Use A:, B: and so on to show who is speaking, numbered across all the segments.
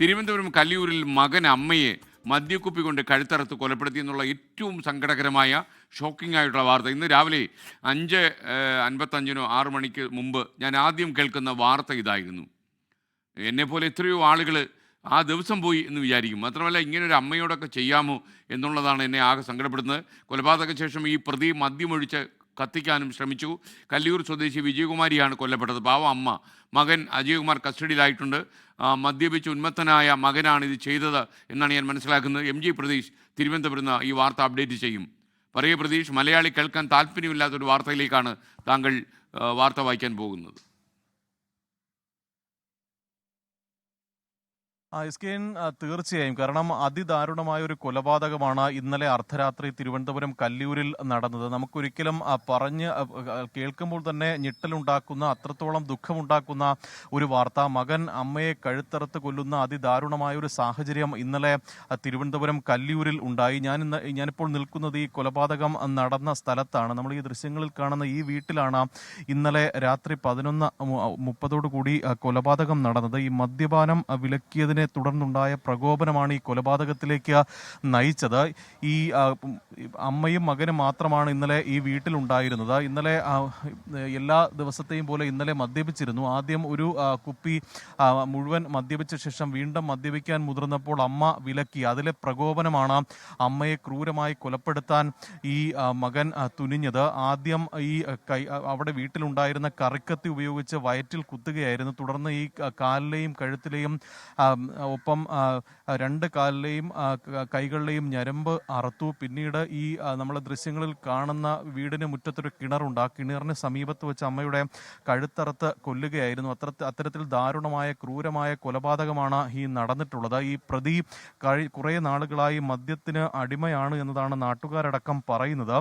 A: തിരുവനന്തപുരം കല്ലിയൂരിൽ മകൻ അമ്മയെ മദ്യക്കുപ്പി കൊണ്ട് കഴുത്തറുത്ത് കൊലപ്പെടുത്തി എന്നുള്ള ഏറ്റവും സങ്കടകരമായ ഷോക്കിംഗ് ആയിട്ടുള്ള വാർത്ത. ഇന്ന് രാവിലെ അഞ്ച് അൻപത്തഞ്ചിനോ ആറ് മണിക്ക് മുമ്പ് ഞാൻ ആദ്യം കേൾക്കുന്ന വാർത്ത ഇതായിരുന്നു. എന്നെപ്പോലെ എത്രയോ ആളുകൾ ആ ദിവസം പോയി എന്ന് വിചാരിക്കും. മാത്രമല്ല ഇങ്ങനെ ഒരു അമ്മയോടൊക്കെ ചെയ്യാമോ എന്നുള്ളതാണ് എന്നെ ആകെ സങ്കടപ്പെടുന്നത് കൊലപാതക ശേഷം ഈ പ്രതി മദ്യമൊഴിച്ച് കത്തിക്കാനും ശ്രമിച്ചു. കല്ലിയൂർ സ്വദേശി വിജയകുമാരിയാണ് കൊല്ലപ്പെട്ടത്. പാവം അമ്മ. മകൻ അജയകുമാർ കസ്റ്റഡിയിലായിട്ടുണ്ട്. മദ്യപിച്ച് ഉന്മത്തനായ മകനാണ് ഇത് ചെയ്തത് എന്നാണ് ഞാൻ മനസ്സിലാക്കുന്നത്. എം ജി പ്രതീഷ് തിരുവനന്തപുരത്ത് ഈ വാർത്ത അപ്ഡേറ്റ് ചെയ്യും. പറയൂ പ്രതീഷ് മലയാളി കേൾക്കാൻ താല്പര്യമില്ലാത്തൊരു വാർത്തയിലേക്കാണ് താങ്കൾ വാർത്ത വായിക്കാൻ പോകുന്നത്.
B: ആ, എസ് കെ എൻ, തീർച്ചയായും. കാരണം അതിദാരുണമായ ഒരു കൊലപാതകമാണ് ഇന്നലെ അർദ്ധരാത്രി തിരുവനന്തപുരം കല്ലിയൂരിൽ നടന്നത്. നമുക്കൊരിക്കലും പറഞ്ഞ് കേൾക്കുമ്പോൾ തന്നെ ഞെട്ടലുണ്ടാക്കുന്ന അത്രത്തോളം ദുഃഖമുണ്ടാക്കുന്ന ഒരു വാർത്ത. മകൻ അമ്മയെ കഴുത്തറുത്ത് കൊല്ലുന്ന അതിദാരുണമായ ഒരു സാഹചര്യം ഇന്നലെ തിരുവനന്തപുരം കല്ലിയൂരിൽ ഉണ്ടായി. ഞാൻ ഇന്ന് ഞാനിപ്പോൾ നിൽക്കുന്നത് ഈ കൊലപാതകം നടന്ന സ്ഥലത്താണ്. നമ്മൾ ഈ ദൃശ്യങ്ങളിൽ കാണുന്ന ഈ വീട്ടിലാണ് ഇന്നലെ രാത്രി പതിനൊന്ന് മുപ്പതോടു കൂടി കൊലപാതകം നടന്നത്. ഈ മദ്യപാനം ആ, വിലക്കിയതിനെ തുടർന്നുണ്ടായ പ്രകോപനമാണ് ഈ കൊലപാതകത്തിലേക്ക് നയിച്ചത്. ഈ അമ്മയും മകനും മാത്രമാണ് ഇന്നലെ ഈ വീട്ടിലുണ്ടായിരുന്നത്. ഇന്നലെ എല്ലാ ദിവസത്തെയും പോലെ ഇന്നലെ മദ്യപിച്ചിരുന്നു. ആദ്യം ഒരു കുപ്പി മുഴുവൻ മദ്യപിച്ച ശേഷം വീണ്ടും മദ്യപിക്കാൻ മുതിർന്നപ്പോൾ അമ്മ വിലക്കി. അതിലെ പ്രകോപനമാണ് അമ്മയെ ക്രൂരമായി കൊലപ്പെടുത്താൻ ഈ മകൻ തുനിഞ്ഞത്. ആദ്യം ഈ കൈ അവിടെ വീട്ടിലുണ്ടായിരുന്ന കറിക്കത്തി ഉപയോഗിച്ച് വയറ്റിൽ കുത്തുകയായിരുന്നു. തുടർന്ന് ഈ കാലിലെയും കഴുത്തിലെയും ഒപ്പം രണ്ട് കാലിലെയും കൈകളിലെയും ഞരമ്പ് അറുത്തു. പിന്നീട് ഈ നമ്മൾ ദൃശ്യങ്ങളിൽ കാണുന്ന വീടിന് മുറ്റത്തൊരു കിണറുണ്ട്. ആ കിണറിന് സമീപത്ത് വെച്ച് അമ്മയുടെ കഴുത്തറുത്ത് കൊല്ലുകയായിരുന്നു. അത്ര അത്തരത്തിൽ ദാരുണമായ ക്രൂരമായ കൊലപാതകമാണ് ഈ നടന്നിട്ടുള്ളത്. ഈ പ്രതി കഴി കുറേ നാളുകളായി മദ്യത്തിന് അടിമയാണ് എന്നതാണ് നാട്ടുകാരടക്കം പറയുന്നത്.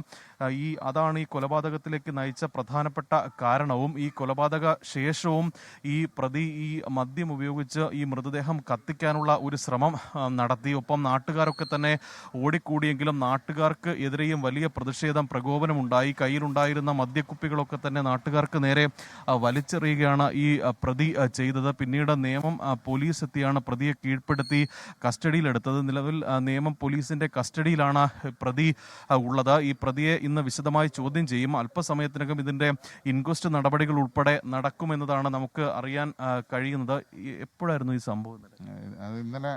B: ഈ അതാണ് ഈ കൊലപാതകത്തിലേക്ക് നയിച്ച പ്രധാനപ്പെട്ട കാരണവും. ഈ കൊലപാതക ശേഷവും ഈ പ്രതി ഈ മദ്യം ഉപയോഗിച്ച് ഈ മൃതദേഹം കത്തിക്കാനുള്ള ഒരു ശ്രമം നടത്തി. ഒപ്പം നാട്ടുകാരൊക്കെ തന്നെ ഓടിക്കൂടിയെങ്കിലും നാട്ടുകാർക്ക് എതിരെയും വലിയ പ്രതിഷേധം പ്രകോപനമുണ്ടായി കയ്യിലുണ്ടായിരുന്ന മദ്യക്കുപ്പികളൊക്കെ തന്നെ നാട്ടുകാർക്ക് നേരെ വലിച്ചെറിയുകയാണ് ഈ പ്രതി ചെയ്തത്. പിന്നീട് നിയമം പോലീസ് എത്തിയാണ് പ്രതിയെ കീഴ്പ്പെടുത്തി കസ്റ്റഡിയിലെടുത്തത്. നിലവിൽ നിയമം പോലീസിന്റെ കസ്റ്റഡിയിലാണ് പ്രതി ഉള്ളത്. ഈ പ്രതിയെ ഇന്ന് വിശദമായി ചോദ്യം ചെയ്യും. അല്പസമയത്തിനകം ഇതിന്റെ ഇൻക്വസ്റ്റ് നടപടികൾ ഉൾപ്പെടെ നടക്കുമെന്നതാണ് നമുക്ക് അറിയാൻ കഴിയുന്നത്. എപ്പോഴായിരുന്നു ഈ സംഭവം?
C: അത് ഇന്നലെ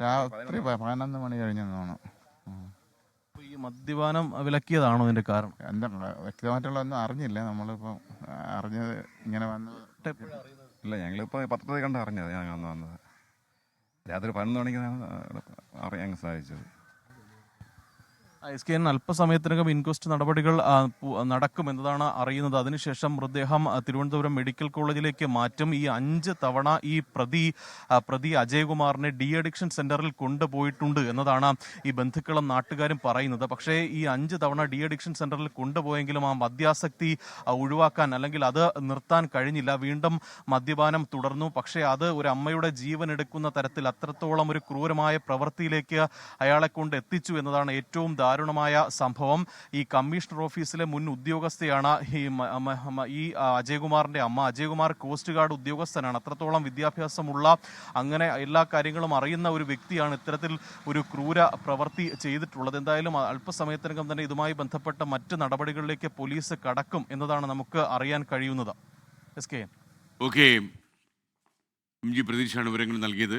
C: രാത്രി പതിനൊന്ന് മണി കഴിഞ്ഞാണ് തോന്നുന്നു.
B: ഈ മദ്യപാനം വിലക്കിയതാണോ ഇതിന്റെ കാരണം?
C: എന്താ വ്യക്തമായിട്ടുള്ള ഒന്നും അറിഞ്ഞില്ല. നമ്മളിപ്പോ അറിഞ്ഞത് ഇങ്ങനെ വന്നത്
D: ഇല്ല ഞങ്ങളിപ്പോൾ പത്രത്തിൽ കണ്ട് അറിഞ്ഞത് ഞാൻ അന്ന് വന്നത്. രാത്രി പതിനൊന്ന് മണിക്കാണ് അറിയാൻ സാധിച്ചത്.
B: എസ് കെ എൻ അല്പസമയത്തിനകം ഇൻക്വസ്റ്റ് നടപടികൾ നടക്കുമെന്നതാണ് അറിയുന്നത്. അതിനുശേഷം മൃതദേഹം തിരുവനന്തപുരം മെഡിക്കൽ കോളേജിലേക്ക് മാറ്റും. ഈ അഞ്ച് തവണ ഈ പ്രതി പ്രതി അജയകുമാറിനെ ഡി അഡിക്ഷൻ സെന്ററിൽ കൊണ്ടുപോയിട്ടുണ്ട് എന്നതാണ് ഈ ബന്ധുക്കളും നാട്ടുകാരും പറയുന്നത്. പക്ഷേ ഈ അഞ്ച് തവണ ഡി അഡിക്ഷൻ സെന്ററിൽ കൊണ്ടുപോയെങ്കിലും ആ മദ്യാസക്തി ഒഴിവാക്കാൻ അല്ലെങ്കിൽ അത് നിർത്താൻ കഴിഞ്ഞില്ല. വീണ്ടും മദ്യപാനം തുടർന്നു. പക്ഷേ അത് ഒരു അമ്മയുടെ ജീവൻ എടുക്കുന്ന തരത്തിൽ അത്രത്തോളം ഒരു ക്രൂരമായ പ്രവൃത്തിയിലേക്ക് അയാളെ കൊണ്ട് എത്തിച്ചു എന്നതാണ് ഏറ്റവും ദാരുണമായ സംഭവം. ഈ കമ്മീഷണർ ഓഫീസിലെ മുൻ ഉദ്യോഗസ്ഥയാണ് ഈ ഈ അമ്മ. അജയകുമാർ കോസ്റ്റ് ഗാർഡ് ഉദ്യോഗസ്ഥനാണ്. അത്രത്തോളം വിദ്യാഭ്യാസമുള്ള അങ്ങനെ എല്ലാ കാര്യങ്ങളും അറിയുന്ന ഒരു വ്യക്തിയാണ് ഇത്തരത്തിൽ ഒരു ക്രൂര പ്രവൃത്തി ചെയ്തിട്ടുള്ളത്. എന്തായാലും അല്പസമയത്തിനകം തന്നെ ഇതുമായി ബന്ധപ്പെട്ട മറ്റ് നടപടികളിലേക്ക് പോലീസ് കടക്കും എന്നതാണ് നമുക്ക് അറിയാൻ കഴിയുന്നത്. S K
A: okay M G പ്രതീക്ഷയാണ് വിവരങ്ങൾ നൽകിയത്.